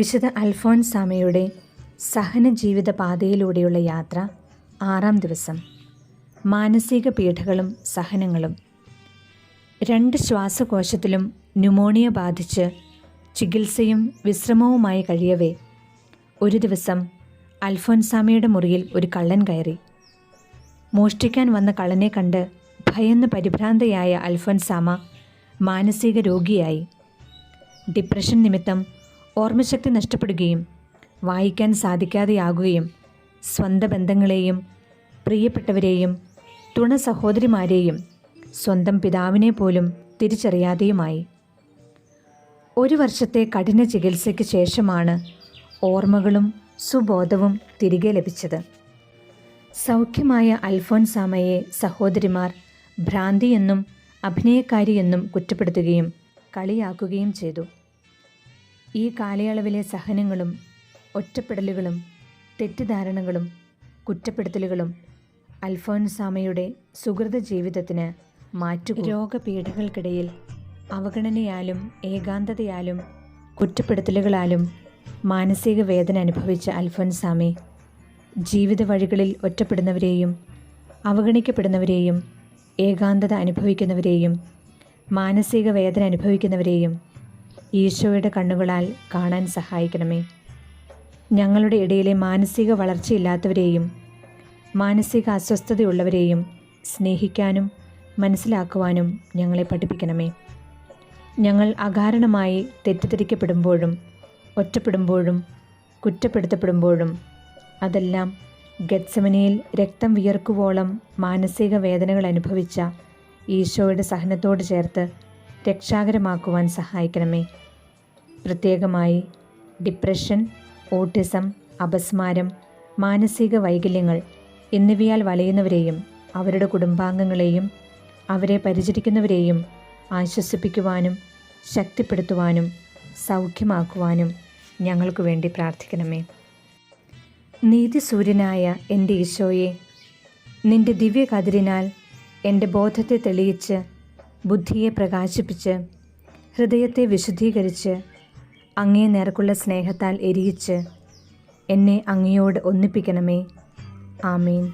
വിശുദ്ധ അൽഫോൻസാമയുടെ സഹന ജീവിത പാതയിലൂടെയുള്ള യാത്ര ആറാം ദിവസം. മാനസിക പീഠകളും സഹനങ്ങളും. രണ്ട് ശ്വാസകോശത്തിലും ന്യൂമോണിയ ബാധിച്ച് ചികിത്സയും വിശ്രമവുമായി കഴിയവേ ഒരു ദിവസം അൽഫോൻസാമയുടെ മുറിയിൽ ഒരു കള്ളൻ കയറി. മോഷ്ടിക്കാൻ വന്ന കള്ളനെ കണ്ട് ഭയന്ന് പരിഭ്രാന്തയായ അൽഫോൻസാമ മാനസിക രോഗിയായി. ഡിപ്രഷൻ നിമിത്തം ഓർമ്മശക്തി നഷ്ടപ്പെടുകയും വായിക്കാൻ സാധിക്കാതെയാകുകയും സ്വന്തം ബന്ധങ്ങളെയും പ്രിയപ്പെട്ടവരെയും തുണ സഹോദരിമാരെയും സ്വന്തം പിതാവിനെ പോലും തിരിച്ചറിയാതെയുമായി. ഒരു വർഷത്തെ കഠിന ചികിത്സയ്ക്ക് ശേഷമാണ് ഓർമ്മകളും സുബോധവും തിരികെ ലഭിച്ചത്. സൗഖ്യമായ അൽഫോൻസാമയെ സഹോദരിമാർ ഭ്രാന്തിയെന്നും അഭിനയക്കാരിയെന്നും കുറ്റപ്പെടുത്തുകയും കളിയാക്കുകയും ചെയ്തു. ഈ കാലയളവിലെ സഹനങ്ങളും ഒറ്റപ്പെടലുകളും തെറ്റിദ്ധാരണകളും കുറ്റപ്പെടുത്തലുകളും അൽഫോൻസാമയുടെ സുഹൃത ജീവിതത്തിന് മാറ്റു രോഗപീഠകൾക്കിടയിൽ അവഗണനയാലും ഏകാന്തതയാലും കുറ്റപ്പെടുത്തലുകളാലും മാനസിക വേദന അനുഭവിച്ച അൽഫോൻസാമി ജീവിത വഴികളിൽ ഒറ്റപ്പെടുന്നവരെയും അവഗണിക്കപ്പെടുന്നവരെയും ഏകാന്തത അനുഭവിക്കുന്നവരെയും മാനസിക വേദന അനുഭവിക്കുന്നവരെയും ഈശോയുടെ കണ്ണുകളാൽ കാണാൻ സഹായിക്കണമേ. ഞങ്ങളുടെ ഇടയിലെ മാനസിക വളർച്ചയില്ലാത്തവരെയും മാനസിക അസ്വസ്ഥതയുള്ളവരെയും സ്നേഹിക്കാനും മനസ്സിലാക്കുവാനും ഞങ്ങളെ പഠിപ്പിക്കണമേ. ഞങ്ങൾ അകാരണമായി തെറ്റിദ്ധരിക്കപ്പെടുമ്പോഴും ഒറ്റപ്പെടുമ്പോഴും കുറ്റപ്പെടുത്തപ്പെടുമ്പോഴും അതെല്ലാം ഗത്സമനയിൽ രക്തം വിയർക്കുവോളം മാനസിക വേദനകൾ അനുഭവിച്ച ഈശോയുടെ സഹനത്തോട് ചേർത്ത് രക്ഷാകരമാക്കുവാൻ സഹായിക്കണമേ. പ്രത്യേകമായി ഡിപ്രഷൻ ഓട്ടിസം അപസ്മാരം മാനസിക വൈകല്യങ്ങൾ എന്നിവയാൽ വലയുന്നവരെയും അവരുടെ കുടുംബാംഗങ്ങളെയും അവരെ പരിചരിക്കുന്നവരെയും ആശ്വസിപ്പിക്കുവാനും ശക്തിപ്പെടുത്തുവാനും സൗഖ്യമാക്കുവാനും ഞങ്ങൾക്ക് വേണ്ടി പ്രാർത്ഥിക്കണമേ. നീതിസൂര്യനായ എന്റെ ഈശോയെ നിന്റെ ദിവ്യകതിരിനാൽ എന്റെ ബോധത്തെ തെളിയിച്ച് ബുദ്ധിയെ പ്രകാശിപ്പിച്ച് ഹൃദയത്തെ വിശുദ്ധീകരിച്ച് അങ്ങേ നേർക്കുള്ള സ്നേഹത്താൽ എരിയിച്ച് എന്നെ അങ്ങയോട് ഒന്നിപ്പിക്കണമേ. ആമീൻ.